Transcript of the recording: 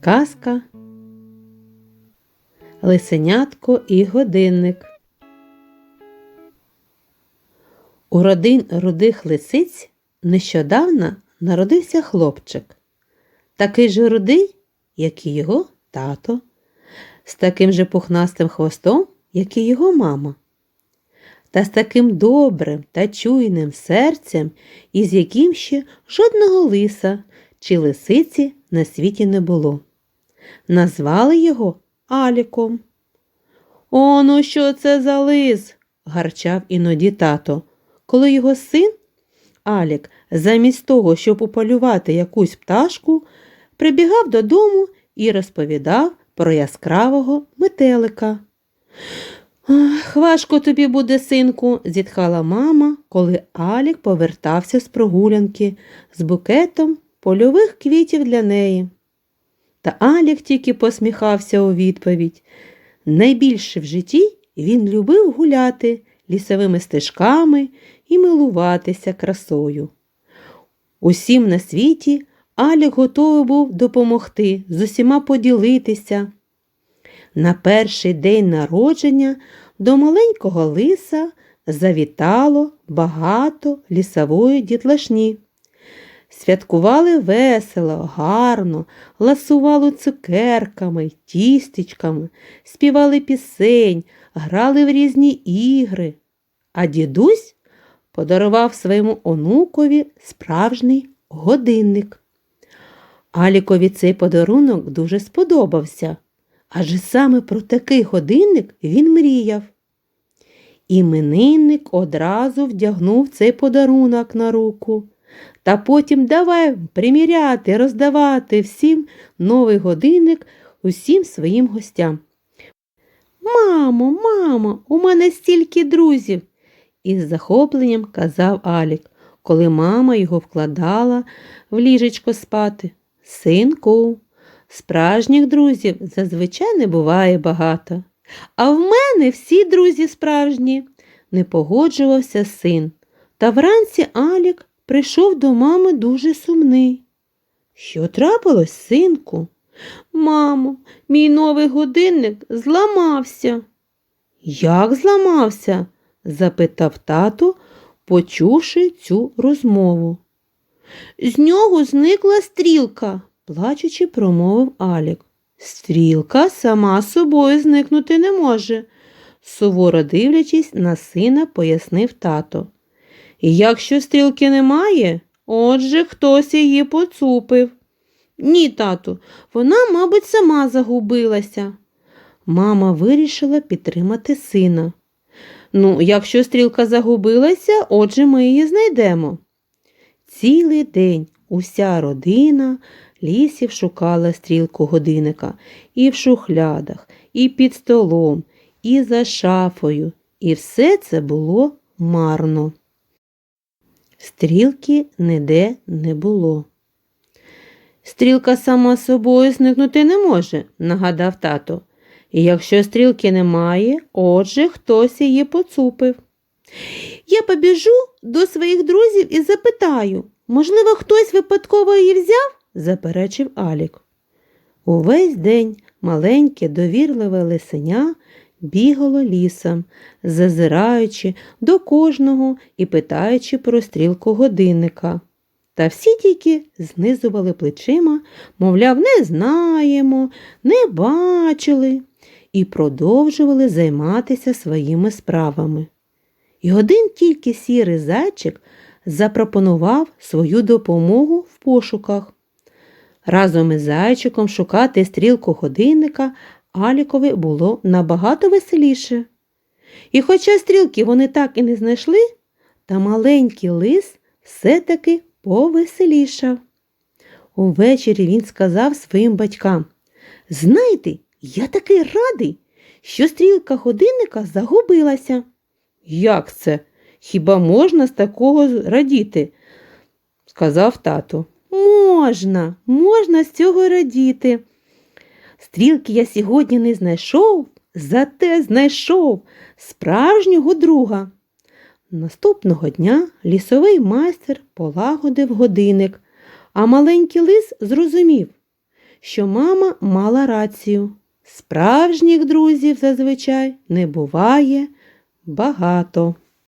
Казка Лисенятко і годинник. У родин рудих лисиць нещодавно народився хлопчик, такий же рудий, як і його тато, з таким же пухнастим хвостом, як і його мама, та з таким добрим та чуйним серцем, із яким ще жодного лиса чи лисиці на світі не було. Назвали його Аліком. О, ну що це за лис? гарчав іноді тато, коли його син Алік, замість того, щоб уполювати якусь пташку, прибігав додому і розповідав про яскравого метелика. Ах, важко тобі буде, синку, зітхала мама, коли Алік повертався з прогулянки з букетом польових квітів для неї. Та Алік тільки посміхався у відповідь. Найбільше в житті він любив гуляти лісовими стежками і милуватися красою. Усім на світі Алік готовий був допомогти, з усіма поділитися. На перший день народження до маленького лиса завітало багато лісової дітлашні. Святкували весело, гарно, ласували цукерками, тістечками, співали пісень, грали в різні ігри. А дідусь подарував своєму онукові справжній годинник. Алікові цей подарунок дуже сподобався, адже саме про такий годинник він мріяв. Іменинник одразу вдягнув цей подарунок на руку. Та потім давай приміряти, роздавати всім новий годинник усім своїм гостям. Мамо, мамо, у мене стільки друзів, із захопленням казав Алік, коли мама його вкладала в ліжечко спати. Синку, справжніх друзів зазвичай не буває багато. А в мене всі друзі справжні, не погоджувався син. Та вранці Алік прийшов до мами дуже сумний. Що трапилось, синку? Мамо, мій новий годинник зламався. Як зламався? запитав тато, почувши цю розмову. З нього зникла стрілка, плачучи, промовив Алік. Стрілка сама собою зникнути не може, суворо дивлячись на сина, пояснив тато. Якщо стрілки немає, отже хтось її поцупив. Ні, тату, вона, мабуть, сама загубилася. Мама вирішила підтримати сина. Ну, якщо стрілка загубилася, отже ми її знайдемо. Цілий день уся родина лісів шукала стрілку годинника і в шухлядах, і під столом, і за шафою, і все це було марно. Стрілки ніде не було. Стрілка сама собою зникнути не може, нагадав тато. І якщо стрілки немає, отже хтось її поцупив. Я побіжу до своїх друзів і запитаю, можливо, хтось випадково її взяв? заперечив Алік. Увесь день маленьке довірливе лисеня бігало лісом, зазираючи до кожного і питаючи про стрілку годинника. Та всі тільки знизували плечима, мовляв, не знаємо, не бачили, і продовжували займатися своїми справами. І один тільки сірий зайчик запропонував свою допомогу в пошуках. Разом із зайчиком шукати стрілку годинника Алікові було набагато веселіше. І хоча стрілки вони так і не знайшли, та маленький лис все-таки повеселішав. Увечері він сказав своїм батькам Знаєте, я такий радий, що стрілка годинника загубилася. Як це? Хіба можна з такого радіти? сказав тато. Можна, можна з цього радіти. Стрілки я сьогодні не знайшов, зате знайшов справжнього друга. Наступного дня лісовий майстер полагодив годинник, а маленький лис зрозумів, що мама мала рацію. Справжніх друзів зазвичай не буває багато.